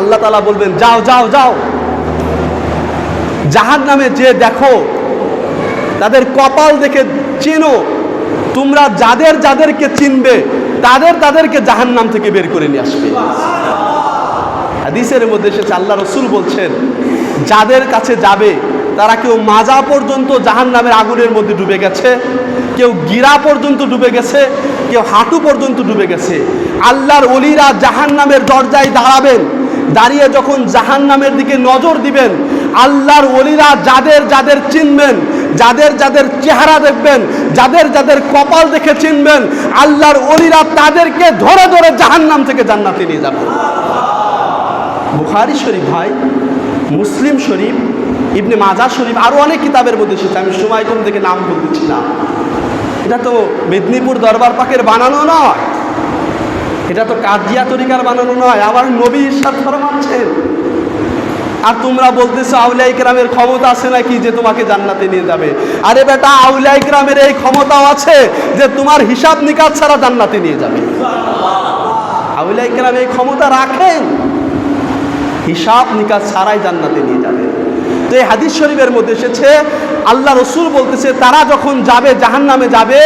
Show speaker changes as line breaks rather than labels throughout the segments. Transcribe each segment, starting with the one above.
আল্লাহ তালা বলবেন, যাও যাও যাও। জাহান নামে যে দেখো, তাদের কপাল দেখে চেনো, তোমরা যাদের যাদেরকে চিনবে, তাদের তাদেরকে জাহান নাম থেকে বের করে নিয়ে আসবে। হাদিসের মধ্যে এসেছে, আল্লাহ রসুল বলছেন, যাদের কাছে যাবে, তারা কেউ মাজা পর্যন্ত জাহান নামের আগুনের মধ্যে ডুবে গেছে, কেউ গিরা পর্যন্ত ডুবে গেছে, কেউ হাঁটু পর্যন্ত ডুবে গেছে। আল্লাহর অলিরা জাহান নামের দরজায় দাঁড়াবেন দাঁড়িয়ে যখন জাহান নামের দিকে নজর দিবেন, আল্লাহর অলিরা যাদের যাদের চিনবেন, যাদের যাদের চেহারা দেখবেন, যাদের যাদের কপাল দেখে চিনবেন, আল্লাহর অলিরা তাদেরকে ধরে ধরে জাহান নাম থেকে জান্নাতে নিয়ে যাবেন বুখারি শরীফ ভাই, মুসলিম শরীফ, ইবনে মাজার শরীফ আরও অনেক কিতাবের মধ্যে এসেছে, আমি সময় কম থেকে নাম বলতেছি না। এটা তো মেদিনীপুর দরবার পাকের বানানো নয়। এটা তো কাজিয়া তরিকার বানানো নয়, আবার নবী ইরশাদ ফরমাচ্ছেন আর তোমরা বলতেছো, আউলিয়া ইকরামের ক্ষমতা আছে নাকি যে তোমাকে জান্নাতে নিয়ে যাবে? আরে বেটা, আউলিয়া ইকরামের এই ক্ষমতাও আছে যে তোমার হিসাব নিকাশ ছাড়া জান্নাতে নিয়ে যাবে। আউলিয়া ইকরাম এই ক্ষমতা রাখেন। হিসাব নিকাশ ছাড়াই জান্নাতে নিয়ে যাবে। এই হাদিস শরীফের মধ্যে এসেছে, আল্লাহ রসুল বলতেছে, তারা যখন যাবে জাহান নামে যাবে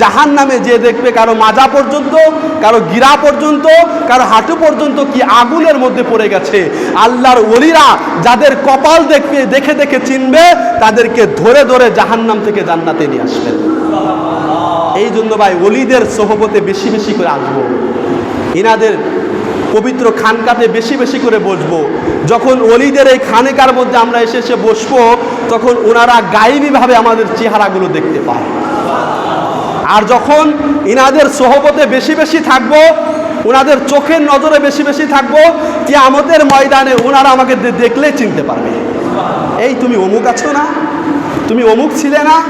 জাহান নামে যে দেখবে কারও মাজা পর্যন্ত, কারও গিরা পর্যন্ত, কারও হাঁটু পর্যন্ত কি আগুনের মধ্যে পড়ে গেছে। আল্লাহর ওলিরা যাদের কপাল দেখবে, দেখে দেখে চিনবে, তাদেরকে ধরে ধরে জাহান নাম থেকে জান্নাতে নিয়ে আসবেন এই জন্য ভাই অলিদের সোহবতে বেশি বেশি করে আসব। ইনাদের পবিত্র খানকাতে বেশি বেশি করে বসবো। যখন অলিদের এই খানেকার মধ্যে আমরা এসে এসে বসবো, তখন ওনারা গায়েবীভাবে আমাদের চেহারাগুলো দেখতে পায়। আর যখন ইনাদের সোহবতে বেশি বেশি থাকব, ওনাদের চোখের নজরে বেশি বেশি থাকব কি আমাদের ময়দানে ওনারা আমাকে দে- দেখলেই চিনতে পারবে। এই তুমি অমুক আছো না? তুমি অমুক ছিলে না?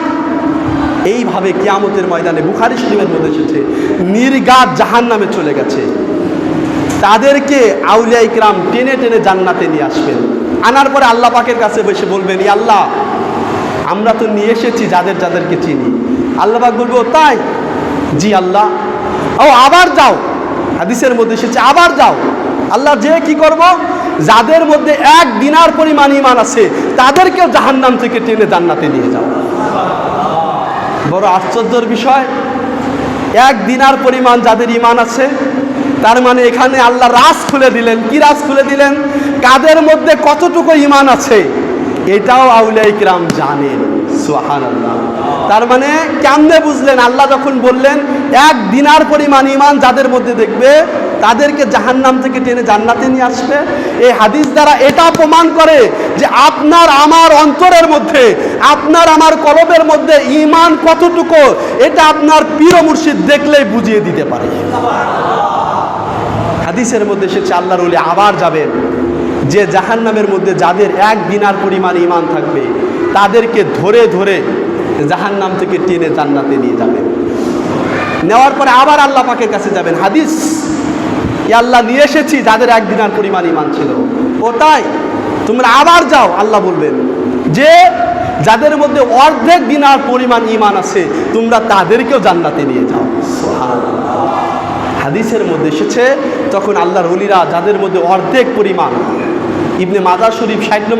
এইভাবে কিয়ামতের ময়দানে বুখারি শরীফের মধ্যে এসেছে, নির্গাত জাহান নামে চলে গেছে। তাদেরকে আউলিয়া ইকরাম টেনে টেনে জান্নাতে নিয়ে আসবেন। আনার পরে আল্লাহ পাকের কাছে বসে বলবেন, "ই আল্লাহ, আমরা তো নিয়ে এসেছি যাদের যাদেরকে চিনি। আল্লাহ পাক বলব তাই? জি আল্লাহ। ও, আবার যাও। হাদিসের মধ্যে এসেছে, আবার যাও। আল্লাহ যে কি করব? যাদের মধ্যে এক দিনার পরিমাণ ইমান আছে, তাদেরকেও জাহান্নাম থেকে টেনে জান্নাতে নিয়ে যাও। বড় আশ্চর্যের বিষয়, এক দিনার পরিমাণ যাদের ইমান আছে তার মানে এখানে আল্লাহ রাস খুলে দিলেন। কি রাস খুলে দিলেন? কাদের মধ্যে কতটুকু ইমান আছে? এটাও আউলিয়া ইকরাম জানেন। সুহান আল্লাহ তার মানে কেমনে বুঝলেন? আল্লাহ যখন বললেন, এক দিনার পরিমাণ ইমান যাদের মধ্যে দেখবে, তাদেরকে জাহান্নাম থেকে টেনে জান্নাতে নিয়ে আসবে। এই হাদিস দ্বারা এটা প্রমাণ করে যে আপনার আমার অন্তরের মধ্যে, আপনার আমার কলবের মধ্যে ইমান কতটুকু, এটা আপনার প্রিয় মুর্শিদ দেখলেই বুঝিয়ে দিতে পারে। হাদিসের মধ্যে এসেছে আল্লাহর ওলি আবার যাবেন যে জাহান্নামের মধ্যে যাদের এক দিনার পরিমাণ ইমান থাকবে, তাদেরকে ধরে ধরে জাহান্নাম থেকে টেনে জান্নাতে নিয়ে যাবেন নেওয়ার পরে আবার আল্লাহ পাকের কাছে যাবেন। হাদিস আল্লাহ, নিয়ে এসেছি যাদের এক দিনার পরিমাণ ইমান ছিল। ও তাই, তোমরা আবার যাও, আল্লাহ বলবেন। যে যাদের মধ্যে অর্ধেক দিনার পরিমাণ ইমান আছে, তোমরা তাদেরকেও জান্নাতে নিয়ে যাও। হাদিসের মধ্যে এসেছে, তখন আল্লাহর অলিরা যাদের মধ্যে অর্ধেক পরিমাণ, ইবনে মাদার শরীফ ষাট নম্বর